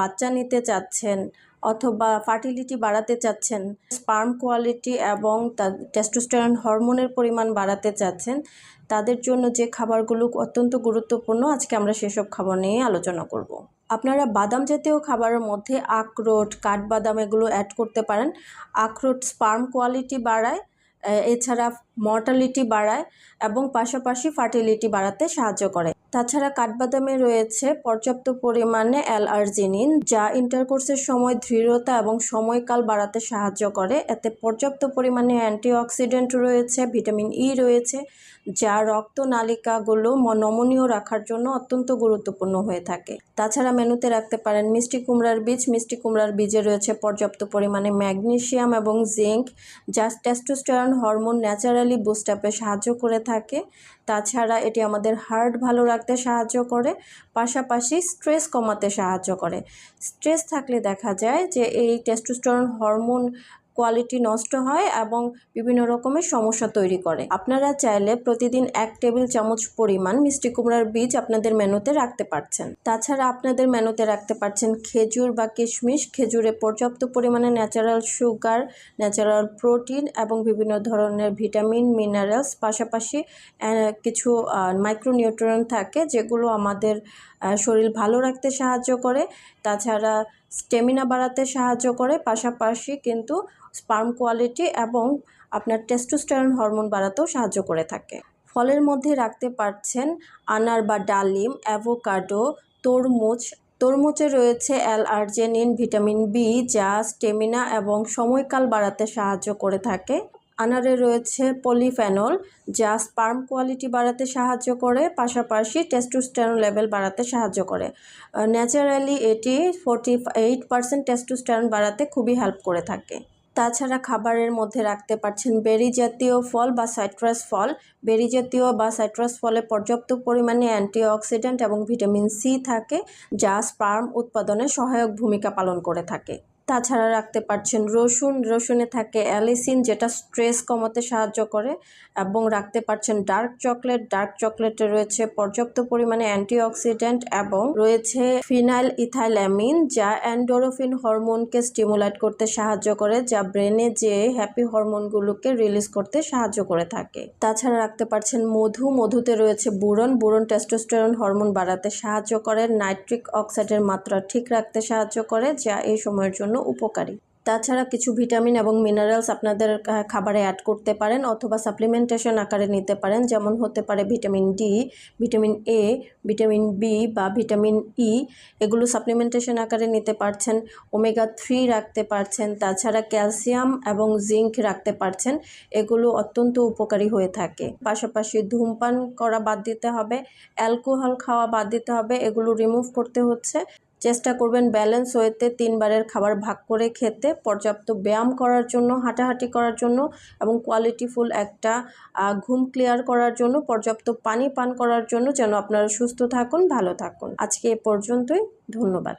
বাচ্চা নিতে চাচ্ছেন অথবা ফার্টিলিটি বাড়াতে চাচ্ছেন, স্পার্ম কোয়ালিটি এবং টেস্টোস্টেরন হরমোনের পরিমাণ বাড়াতে চাচ্ছেন, তাদের জন্য যে খাবারগুলো অত্যন্ত গুরুত্বপূর্ণ, আজকে আমরা সেসব খাবার নিয়ে আলোচনা করব। আপনারা বাদাম জাতীয় খাবারের মধ্যে আখরোট, কাঠবাদাম এগুলো অ্যাড করতে পারেন। আখরোট স্পার্ম কোয়ালিটি বাড়ায় এছাড়া মর্টালিটি বাড়ায় এবং পাশাপাশি ফার্টিলিটি বাড়াতে সাহায্য করে। তাছাড়া কাঠবাদামে রয়েছে পর্যাপ্ত পরিমাণে অ্যালআর্জিনিন যা ইন্টারকোর্সের সময় দৃঢ়তা এবং সময়কাল বাড়াতে সাহায্য করে। এতে পর্যাপ্ত পরিমাণে অ্যান্টিঅক্সিডেন্ট রয়েছে ভিটামিন ই রয়েছে, যা রক্তনালিকাগুলো নমনীয় রাখার জন্য অত্যন্ত গুরুত্বপূর্ণ হয়ে থাকে। তাছাড়া মেনুতে রাখতে পারেন মিষ্টি কুমড়ার বীজ। মিষ্টি কুমড়ার বীজে রয়েছে পর্যাপ্ত পরিমাণে ম্যাগনেশিয়াম এবং জিঙ্ক, যা টেস্টোস্টেরন হরমোন ন্যাচারালি বুস্ট আপে সাহায্য করে থাকে। তাছাড়া এটি আমাদের হার্ট ভালো রাখতে সাহায্য করে, পাশাপাশি স্ট্রেস কমাতে সাহায্য করে। স্ট্রেস থাকলে দেখা যায় যে এই টেস্টোস্টেরন হরমোন কোয়ালিটি নষ্ট হয় এবং বিভিন্ন রকমের সমস্যা তৈরি করে। আপনারা চাইলে প্রতিদিন এক টেবিল চামচ পরিমাণ মিষ্টি কুমড়ার বীজ আপনাদের মেনুতে রাখতে পারছেন। তাছাড়া আপনাদের মেনুতে রাখতে পারছেন খেজুর বা কিশমিশ। খেজুরে পর্যাপ্ত পরিমাণে ন্যাচারাল সুগার ন্যাচারাল প্রোটিন এবং বিভিন্ন ধরনের ভিটামিন মিনারেলস পাশাপাশি কিছু মাইক্রোনিউট্রিয়েন্ট থাকে যেগুলো আমাদের শরীর ভালো রাখতে সাহায্য করে। তাছাড়া স্টেমিনা বাড়াতে সাহায্য করে, পাশাপাশি কিন্তু স্পার্ম কোয়ালিটি এবং আপনার টেস্টোস্টেরন হরমোন বাড়াতেও সাহায্য করে থাকে। ফলের মধ্যে রাখতে পারছেন আনার বা ডালিম অ্যাভোকাডো তরমুজ। তরমুজে রয়েছে অ্যাল আর্জেনিন ভিটামিন বি যা স্টেমিনা এবং সময়কাল বাড়াতে সাহায্য করে থাকে। আনারে রয়েছে পলিফেনল, যা স্পার্ম কোয়ালিটি বাড়াতে সাহায্য করে, পাশাপাশি টেস্টোস্টেরন লেভেল বাড়াতে সাহায্য করে। ন্যাচারালি এটি ফোরটি এইট পার্সেন্ট টেস্টোস্টেরন বাড়াতে খুবই হেল্প করে থাকে। তাছাড়া খাবারের মধ্যে রাখতে পারছেন বেরি জাতীয় ফল বা সাইট্রাস ফল। বেরি জাতীয় বা সাইট্রাস ফলে পর্যাপ্ত পরিমাণে অ্যান্টিঅক্সিডেন্ট এবং ভিটামিন সি থাকে, যা স্পার্ম উৎপাদনে সহায়ক ভূমিকা পালন করে থাকে। তাছাড়া রাখতে পারছেন রসুন। রসুনে থাকে অ্যালিসিন যেটা স্ট্রেস কমাতে সাহায্য করে এবং রাখতে পারছেন ডার্ক চকলেট। ডার্ক চকলেটে রয়েছে পর্যাপ্ত পরিমাণে অ্যান্টিঅক্সিডেন্ট এবং রয়েছে ফিনাইল ইথাইল্যামিন যা অ্যান্ডোরোফিন হরমোনকে স্টিমুলেট করতে সাহায্য করে, যা ব্রেনে যে হ্যাপি হরমোনগুলোকে রিলিজ করতে সাহায্য করে থাকে। তাছাড়া রাখতে পারছেন মধু। মধুতে রয়েছে বুরন। বুরন টেস্টোস্টেরন হরমোন বাড়াতে সাহায্য করে। নাইট্রিক অক্সাইডের মাত্রা ঠিক রাখতে সাহায্য করে, যা এই সময়ের জন্য উপকারী। তাছাড়া কিছু ভিটামিন এবং মিনারেলস আপনাদের খাবারে অ্যাড করতে পারেন অথবা সাপ্লিমেন্টেশন আকারে নিতে পারেন। যেমন হতে পারে vitamin D vitamin A vitamin B বা ভিটামিন ই এগুলো সাপ্লিমেন্টেশন আকারে নিতে পারছেন। ওমেগা থ্রি রাখতে পারছেন। তাছাড়া ক্যালসিয়াম এবং জিঙ্ক রাখতে পারছেন। এগুলো অত্যন্ত উপকারী হয়ে থাকে। পাশাপাশি ধূমপান করা বাদ দিতে হবে। অ্যালকোহল খাওয়া বাদ দিতে হবে। এগুলো রিমুভ করতে হচ্ছে। চেষ্টা করবেন ব্যালেন্স ওয়েতে তিনবারের খাবার ভাগ করে খেতে, পর্যাপ্ত ব্যায়াম করার জন্য, হাঁটাহাঁটি করার জন্য এবং কোয়ালিটিফুল একটা ঘুম ক্লিয়ার করার জন্য, পর্যাপ্ত পানি পান করার জন্য যেন আপনারা সুস্থ থাকুন, ভালো থাকুন। আজকে এ পর্যন্তই, ধন্যবাদ।